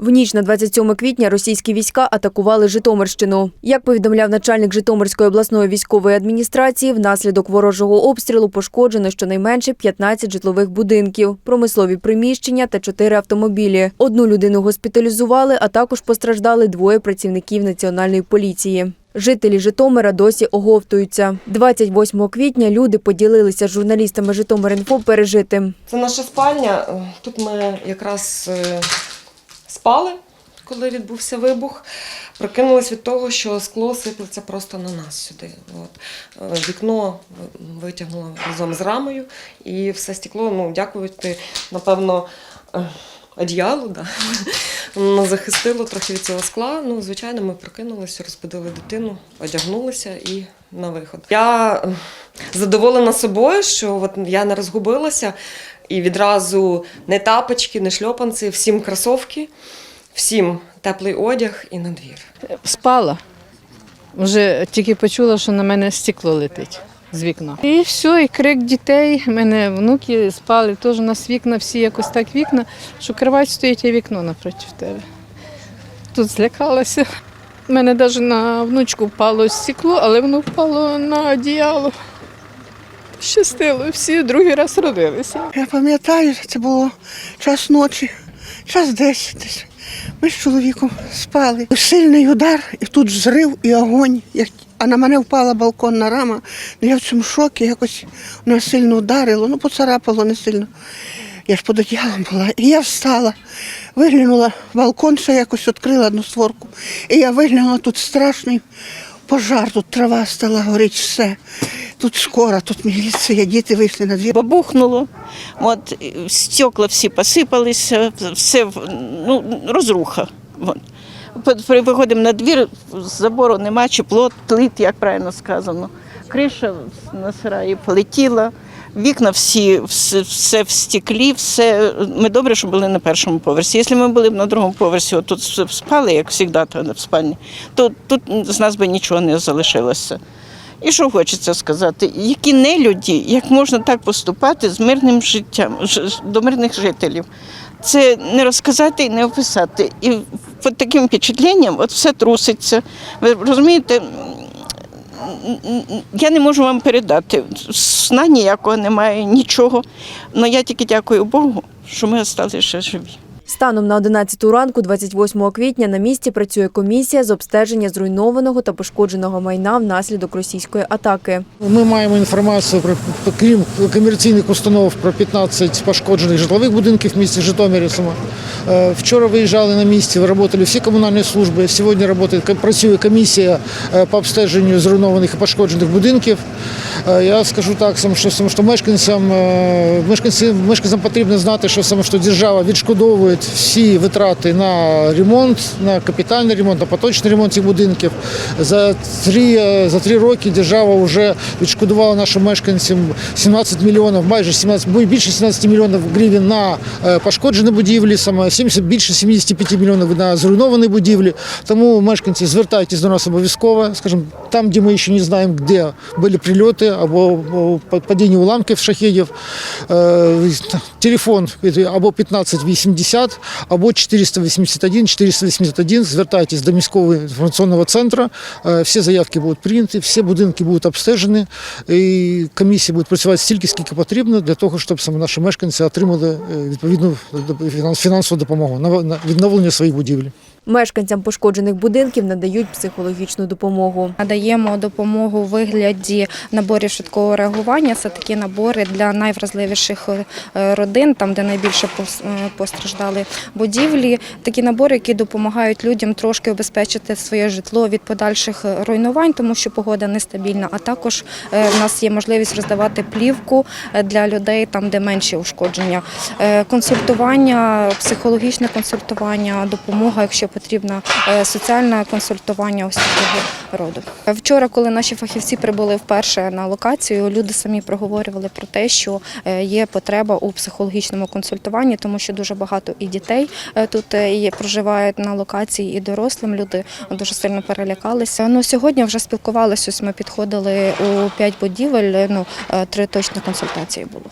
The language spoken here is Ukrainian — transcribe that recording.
В ніч на 27 квітня російські війська атакували Житомирщину. Як повідомляв начальник Житомирської обласної військової адміністрації, внаслідок ворожого обстрілу пошкоджено щонайменше 15 житлових будинків, промислові приміщення та 4 автомобілі. Одну людину госпіталізували, а також постраждали двоє працівників національної поліції. Жителі Житомира досі оговтуються. 28 квітня люди поділилися з журналістами Житомир.Інфо пережитим. Це наша спальня. Тут ми якраз е, спали, коли відбувся вибух. Прокинулись від того, що скло сиплеться просто на нас сюди. От. Е, Вікно витягнуло разом з рамою, і все стекло, ну, дякувати, напевно, е, одіялу, да. Захистило трохи від цього скла. Ну, звичайно, ми прокинулися, розбудили дитину, одягнулися і на виход. Я е, задоволена собою, що от я не розгубилася і відразу не тапочки, не шльопанці, всім кросовки, всім теплий одяг і на двір. Спала. Вже тільки почула, що на мене стекло летить з вікна. І все, і крик дітей. У мене внуки спали, теж у нас вікна, всі якось так вікна, що кровать стоїть і вікно напроти тебе. Тут злякалася. У мене навіть на внучку впало стекло, але воно впало на одіяло. Щастило, всі другий раз родилися. Я пам'ятаю, це було час ночі, час 10 десь. Ми з чоловіком спали. Сильний удар, і тут зрив і огонь. А на мене впала балконна рама. Ну, я в цьому шокі, якось воно сильно ударило, ну поцарапало не сильно. Я ж під одіялом була. І я встала, виглянула, балкон ще якось відкрила одну створку. І я виглянула тут страшний пожар, тут трава стала горить, все. Тут скоро, тут міліція, діти вийшли на двір. бабухнуло, от, стекла всі посипалися, все ну, розруха. От. Виходимо на двір, забору нема, чи плот, тлит, як правильно сказано. Криша на сараї полетіла, вікна всі, все, все в стеклі, все. Ми добре, що були на першому поверсі. Якщо ми були б на другому поверсі, от тут спали, як завжди, в спальні, то тут з нас би нічого не залишилося. І що хочеться сказати, які нелюді, як можна так поступати з мирним життям до мирних жителів. Це не розказати і не описати. І під таким впечатленням от все труситься. Ви розумієте, я не можу вам передати. Сна ніякого немає, нічого. Але я тільки дякую Богу, що ми залишилися ще живі. Станом на 11 ранку, 28 квітня, на місці працює комісія з обстеження зруйнованого та пошкодженого майна внаслідок російської атаки. Ми маємо інформацію про крім комерційних установ про 15 пошкоджених житлових будинків в місті Житомирі. Е, вчора виїжджали на місці, працювали всі комунальні служби. Сьогодні працює, працює комісія е, по обстеженню зруйнованих і пошкоджених будинків. Е, Я скажу так, що мешканцям мешканцям, мешканцям потрібно знати, що саме що держава відшкодовує всі витрати на ремонт, на капітальний ремонт, на поточний ремонт цих будинків. За три, е, за три роки держава вже відшкодувала нашим мешканцям 17 мільйонів, майже 17, бу- більше 17 мільйонів гривень на е, пошкоджені будівлі, саме 70, більше 75 мільйонів на зруйновані будівлі. Тому мешканці звертайтесь до нас обов'язково, скажімо, там, де ми ще не знаємо, де були прильоти або, падіння уламків шахедів. Телефон або 1580, або 481, 481. Звертайтесь до міського інформаційного центру. Е, Всі заявки будуть прийняті, всі будинки будуть обстежені. І комісія буде працювати стільки, скільки потрібно, для того, щоб саме наші мешканці отримали е, відповідну фінансову допомогу на відновлення своїх будівель. Мешканцям пошкоджених будинків надають психологічну допомогу. Надаємо допомогу у вигляді наборів швидкого реагування. Це такі набори для найвразливіших е, родин, там де найбільше е, постраждали будівлі. Такі набори, які допомагають людям трошки обезпечити своє житло від подальших е, руйнувань, тому що погода нестабільна. А також в нас є можливість роздавати плівку для людей там, де менші ушкодження. Консультування, психологічне консультування, допомога, якщо потрібно, е, соціальне консультування ось такого роду. Вчора, коли наші фахівці прибули вперше на локацію, люди самі проговорювали про те, що е, є потреба у психологічному консультуванні, тому що дуже багато і дітей е, тут проживають на локації, і дорослим люди дуже сильно перелякалися. Ну сьогодні вже спілкувалися. Ось ми підходили у п'ять будівель. Ну три точно консультації було.